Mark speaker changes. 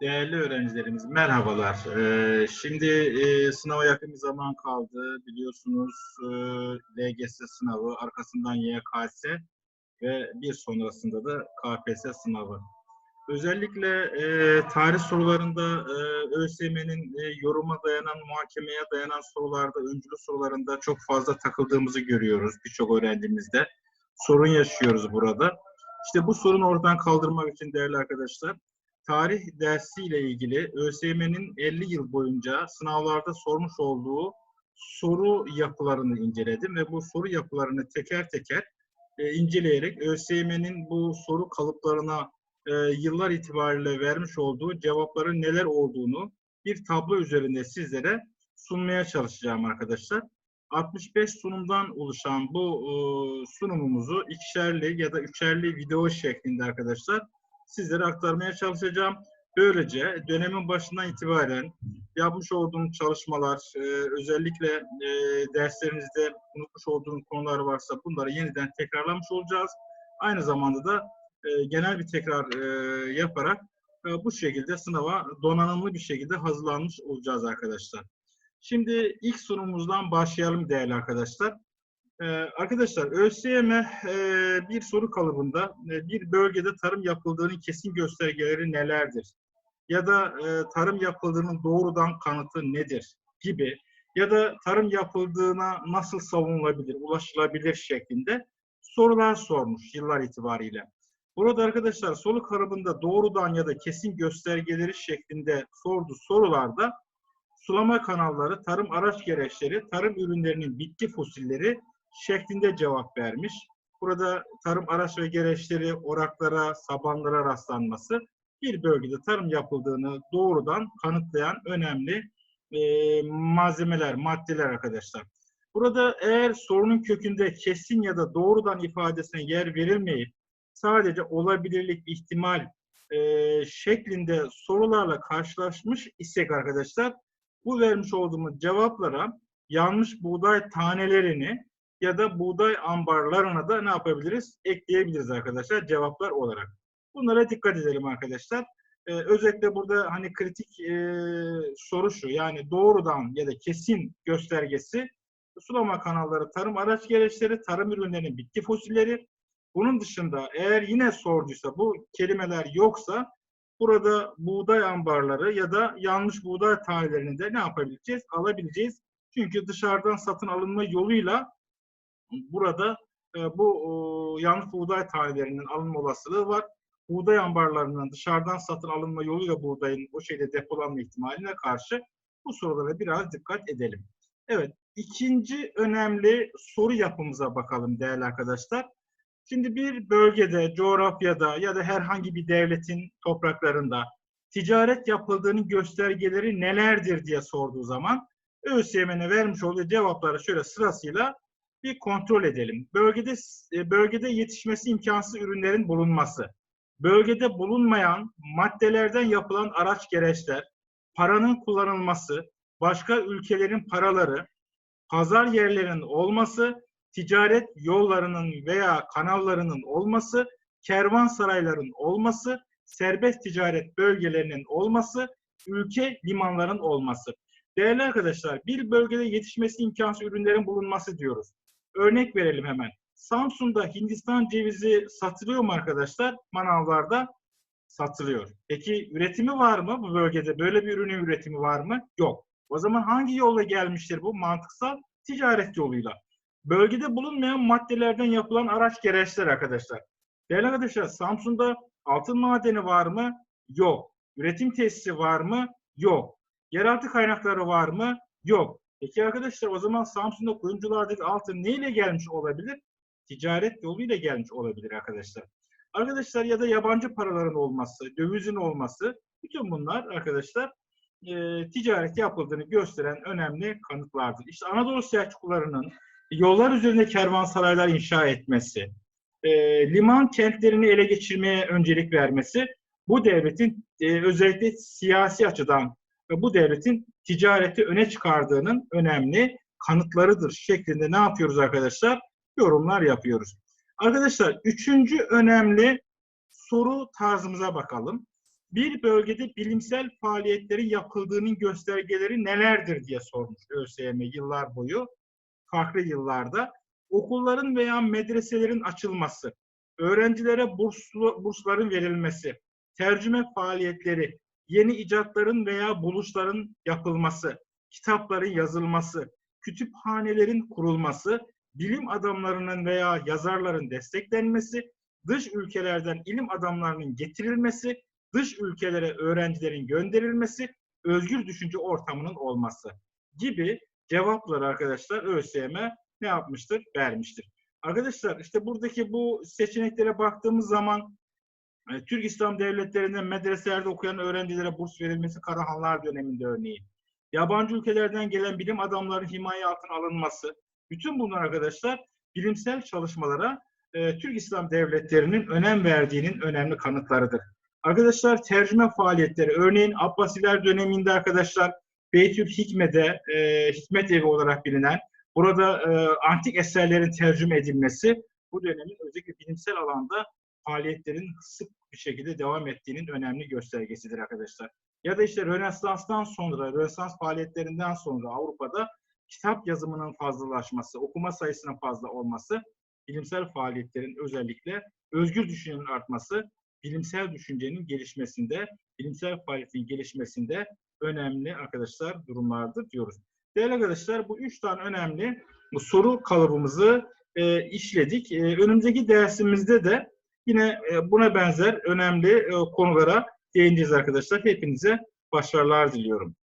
Speaker 1: Değerli öğrencilerimiz merhabalar. Ee, şimdi e, sınava yakın bir zaman kaldı. Biliyorsunuz e, LGS sınavı, arkasından YKS ve bir sonrasında da KPSS sınavı. Özellikle e, tarih sorularında e, ÖSYM'nin e, yoruma dayanan, muhakemeye dayanan sorularda, öncülü sorularında çok fazla takıldığımızı görüyoruz birçok öğrencimizde. Sorun yaşıyoruz burada. İşte bu sorunu ortadan kaldırmak için değerli arkadaşlar, tarih dersiyle ilgili ÖSYM'nin 50 yıl boyunca sınavlarda sormuş olduğu soru yapılarını inceledim ve bu soru yapılarını teker teker e, inceleyerek ÖSYM'nin bu soru kalıplarına e, yıllar itibariyle vermiş olduğu cevapların neler olduğunu bir tablo üzerinde sizlere sunmaya çalışacağım arkadaşlar. 65 sunumdan oluşan bu e, sunumumuzu ikişerli ya da üçerli video şeklinde arkadaşlar sizlere aktarmaya çalışacağım. Böylece dönemin başından itibaren yapmış olduğum çalışmalar, e, özellikle e, derslerinizde unutmuş olduğum konular varsa bunları yeniden tekrarlamış olacağız. Aynı zamanda da e, genel bir tekrar e, yaparak e, bu şekilde sınava donanımlı bir şekilde hazırlanmış olacağız arkadaşlar. Şimdi ilk sunumumuzdan başlayalım değerli arkadaşlar. Ee, arkadaşlar ÖSYM e, bir soru kalıbında e, bir bölgede tarım yapıldığının kesin göstergeleri nelerdir? Ya da e, tarım yapıldığının doğrudan kanıtı nedir? Gibi ya da tarım yapıldığına nasıl savunulabilir, ulaşılabilir şeklinde sorular sormuş yıllar itibariyle. Burada arkadaşlar soru kalıbında doğrudan ya da kesin göstergeleri şeklinde sorduğu sorularda sulama kanalları, tarım araç gereçleri, tarım ürünlerinin bitki fosilleri şeklinde cevap vermiş. Burada tarım araç ve gereçleri, oraklara, sabanlara rastlanması bir bölgede tarım yapıldığını doğrudan kanıtlayan önemli e, malzemeler, maddeler arkadaşlar. Burada eğer sorunun kökünde kesin ya da doğrudan ifadesine yer verilmeyip sadece olabilirlik, ihtimal e, şeklinde sorularla karşılaşmış isek arkadaşlar bu vermiş olduğumuz cevaplara yanlış buğday tanelerini ya da buğday ambarlarına da ne yapabiliriz? Ekleyebiliriz arkadaşlar cevaplar olarak. Bunlara dikkat edelim arkadaşlar. Ee, özellikle burada hani kritik e, soru şu yani doğrudan ya da kesin göstergesi sulama kanalları, tarım araç gereçleri, tarım ürünlerinin bitki fosilleri. Bunun dışında eğer yine sorduysa bu kelimeler yoksa burada buğday ambarları ya da yanlış buğday tanelerini de ne yapabileceğiz? Alabileceğiz. Çünkü dışarıdan satın alınma yoluyla burada e, bu e, yanlış buğday tanelerinin alınma olasılığı var. Buğday ambarlarının dışarıdan satın alınma yoluyla buğdayın o şeyde depolanma ihtimaline karşı bu sorulara biraz dikkat edelim. Evet, ikinci önemli soru yapımıza bakalım değerli arkadaşlar. Şimdi bir bölgede, coğrafyada ya da herhangi bir devletin topraklarında ticaret yapıldığının göstergeleri nelerdir diye sorduğu zaman ÖSYM'ne vermiş olduğu cevapları şöyle sırasıyla bir kontrol edelim. Bölgede bölgede yetişmesi imkansız ürünlerin bulunması, bölgede bulunmayan maddelerden yapılan araç gereçler, paranın kullanılması, başka ülkelerin paraları, pazar yerlerinin olması, ticaret yollarının veya kanallarının olması, kervansarayların olması, serbest ticaret bölgelerinin olması, ülke limanların olması. Değerli arkadaşlar, bir bölgede yetişmesi imkansız ürünlerin bulunması diyoruz. Örnek verelim hemen. Samsun'da Hindistan cevizi satılıyor mu arkadaşlar? Manavlarda satılıyor. Peki üretimi var mı bu bölgede? Böyle bir ürünün üretimi var mı? Yok. O zaman hangi yolla gelmiştir bu? Mantıksal ticaret yoluyla. Bölgede bulunmayan maddelerden yapılan araç gereçler arkadaşlar. Değerli arkadaşlar Samsun'da altın madeni var mı? Yok. Üretim tesisi var mı? Yok. Yeraltı kaynakları var mı? Yok. Peki arkadaşlar o zaman Samsun'da kuyumculardaki altın neyle gelmiş olabilir? Ticaret yoluyla gelmiş olabilir arkadaşlar. Arkadaşlar ya da yabancı paraların olması, dövizin olması bütün bunlar arkadaşlar e, ticaret yapıldığını gösteren önemli kanıtlardır. İşte Anadolu Selçuklularının yollar üzerinde kervansaraylar inşa etmesi, e, liman kentlerini ele geçirmeye öncelik vermesi bu devletin e, özellikle siyasi açıdan bu devletin ticareti öne çıkardığının önemli kanıtlarıdır şeklinde ne yapıyoruz arkadaşlar? Yorumlar yapıyoruz. Arkadaşlar üçüncü önemli soru tarzımıza bakalım. Bir bölgede bilimsel faaliyetlerin yapıldığının göstergeleri nelerdir diye sormuş ÖSYM yıllar boyu, farklı yıllarda. Okulların veya medreselerin açılması, öğrencilere burslu, bursların verilmesi, tercüme faaliyetleri, yeni icatların veya buluşların yapılması, kitapların yazılması, kütüphanelerin kurulması, bilim adamlarının veya yazarların desteklenmesi, dış ülkelerden ilim adamlarının getirilmesi, dış ülkelere öğrencilerin gönderilmesi, özgür düşünce ortamının olması gibi cevapları arkadaşlar ÖSYM ne yapmıştır? Vermiştir. Arkadaşlar işte buradaki bu seçeneklere baktığımız zaman e, Türk İslam devletlerinde medreselerde okuyan öğrencilere burs verilmesi Karahanlar döneminde örneğin. Yabancı ülkelerden gelen bilim adamlarının himaye altına alınması. Bütün bunlar arkadaşlar bilimsel çalışmalara e, Türk İslam devletlerinin önem verdiğinin önemli kanıtlarıdır. Arkadaşlar tercüme faaliyetleri, örneğin Abbasiler döneminde arkadaşlar Beytül Hikme'de e, Hikmet Evi olarak bilinen, burada e, antik eserlerin tercüme edilmesi bu dönemin özellikle bilimsel alanda faaliyetlerin sık bir şekilde devam ettiğinin önemli göstergesidir arkadaşlar. Ya da işte Rönesans'tan sonra, Rönesans faaliyetlerinden sonra Avrupa'da kitap yazımının fazlalaşması, okuma sayısının fazla olması, bilimsel faaliyetlerin özellikle özgür düşüncenin artması, bilimsel düşüncenin gelişmesinde, bilimsel faaliyetin gelişmesinde önemli arkadaşlar durumlardır diyoruz. Değerli arkadaşlar bu üç tane önemli bu soru kalıbımızı e, işledik. E, önümüzdeki dersimizde de yine e, buna benzer önemli e, konulara değineceğiz arkadaşlar. Hepinize başarılar diliyorum.